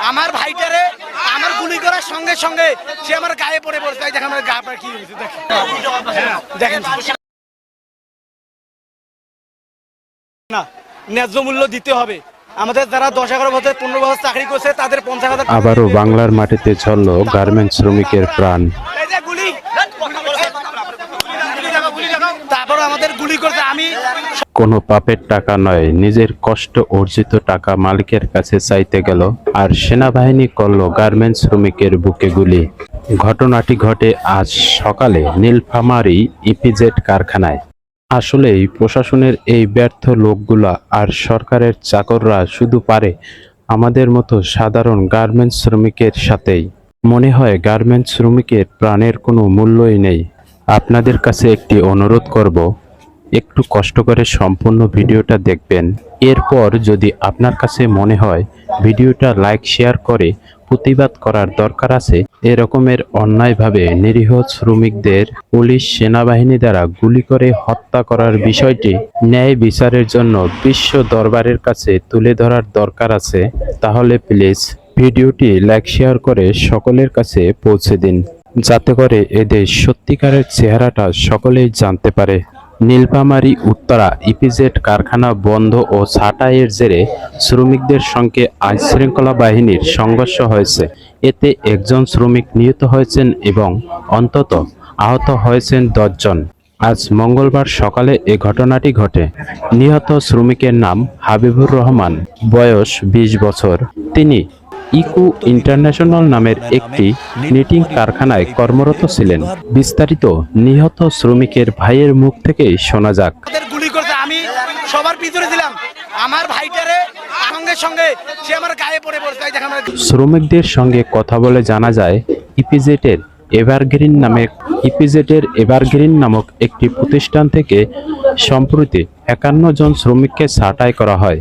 আমার ভাইটারে আমার গুলি করার সঙ্গে সঙ্গে সে আমার গায়ে পড়ে পড়ছে তাই দেখেন আমার গা পা কি হয়েছে হ্যাঁ, দেখেন। না ন্যায্য মূল্য দিতে হবে। আমাদের যারা দশ এগারো বছর পনেরো বছর চাকরি করছে তাদের পঞ্চাশ হাজার আবারও বাংলার মাটিতে ঝরল গার্মেন্টস শ্রমিকের প্রাণ এই যে গুলি কোনো পাপের টাকা নয়, নিজের কষ্ট অর্জিত টাকা মালিকের কাছে চাইতে গেল আর সেনাবাহিনী করল গার্মেন্টস শ্রমিকের বুকে গুলি। ঘটনাটি ঘটে আজ সকালে নীলফামারি ইপিজেড কারখানায়। আসলেই প্রশাসনের এই ব্যর্থ লোকগুলা আর সরকারের চাকররা শুধু পারে আমাদের মতো সাধারণ গার্মেন্টস শ্রমিকের সাথেই। মনে হয় গার্মেন্টস শ্রমিকের প্রাণের কোনো মূল্যই নেই। আপনাদের কাছে একটি অনুরোধ করব, একটু কষ্ট করে সম্পূর্ণ ভিডিওটা দেখবেন। এরপর যদি আপনার কাছে মনে হয় ভিডিওটা লাইক, শেয়ার করে প্রতিবাদ করার দরকার আছে, এরকমের অন্যায়ভাবে নিরীহ শ্রমিকদের পুলিশ সেনাবাহিনী দ্বারা গুলি করে হত্যা করার বিষয়টি ন্যায় বিচারের জন্য বিশ্ব দরবারের কাছে তুলে ধরার দরকার আছে, তাহলে প্লিজ ভিডিওটি লাইক, শেয়ার করে সকলের কাছে পৌঁছে দিন। যাতে করে এদের সত্যিকারের চেহারাটা সকলেই জানতে পারে। নীলপামারী উত্তরা ইপিজেড কারখানা বন্ধ ও ছাঁটাইয়ের জেরে শ্রমিকদের সঙ্গে আইন শৃঙ্খলা বাহিনীর সংঘর্ষ হয়েছে। এতে একজন শ্রমিক নিহত হয়েছেন এবং অন্তত আহত হয়েছেন দশজন আজ মঙ্গলবার সকালে এ ঘটনাটি ঘটে। নিহত শ্রমিকের নাম হাবিবুর রহমান, বয়স ২০ বছর। তিনি ইকু ইন্টারন্যাশনাল নামের একটি নিটিং কারখানায় কর্মরত ছিলেন। বিস্তারিত নিহত শ্রমিকের ভাইয়ের মুখ থেকেই শোনা যাক। গুলি করছে আমি সবার ছিলাম। আমার ভাইটারে সঙ্গে সঙ্গে সে আমার গায়ে পড়ে পড়ছে। শ্রমিকদের সঙ্গে কথা বলে জানা যায় ইপিজেটের এভারগ্রিন নামে ইপিজেটের এভারগ্রিন নামক একটি প্রতিষ্ঠান থেকে সম্প্রতি একান্ন জন শ্রমিককে ছাঁটাই করা হয়।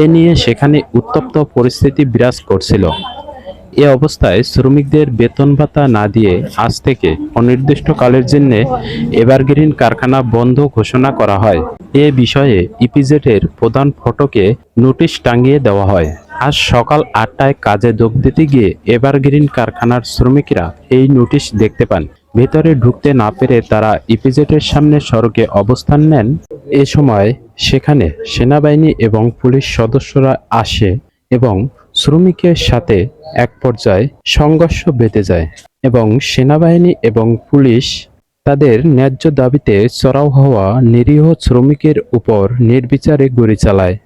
এ নিয়ে সেখানে উত্তপ্ত পরিস্থিতি বিরাজ করছিল। এ অবস্থায় শ্রমিকদের বেতন ভাতা না দিয়ে আজ থেকে অনির্দিষ্টকালের জন্য এভারগ্রিন কারখানা বন্ধ ঘোষণা করা হয়। এ বিষয়ে ইপিজেটের প্রধান ফটকে নোটিশ টাঙিয়ে দেওয়া হয়। আজ সকাল আটটায় কাজে যোগ দিতে গিয়ে এভারগ্রিন কারখানার শ্রমিকরা এই নোটিশ দেখতে পান। ভেতরে ঢুকতে না পেরে তারা ইপিজেটের সামনে সড়কে অবস্থান নেন। এ সময় সেখানে সেনাবাহিনী এবং পুলিশ সদস্যরা আসে এবং শ্রমিকের সাথে এক পর্যায়ে সংঘর্ষ বেঁধে যায় এবং সেনাবাহিনী এবং পুলিশ তাদের ন্যায্য দাবিতে চড়াও হওয়া নিরীহ শ্রমিকের উপর নির্বিচারে গুলি চালায়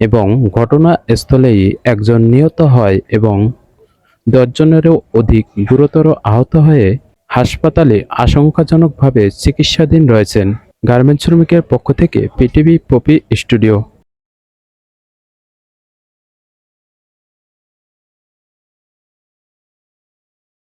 এবং ঘটনাস্থলেই একজন নিহত হয় এবং দশজনেরও অধিক গুরুতর আহত হয়ে হাসপাতালে আশঙ্কাজনকভাবে চিকিৎসাধীন রয়েছেন গার্মেন্টস শ্রমিকের পক্ষ থেকে পিটিভি পপি স্টুডিও।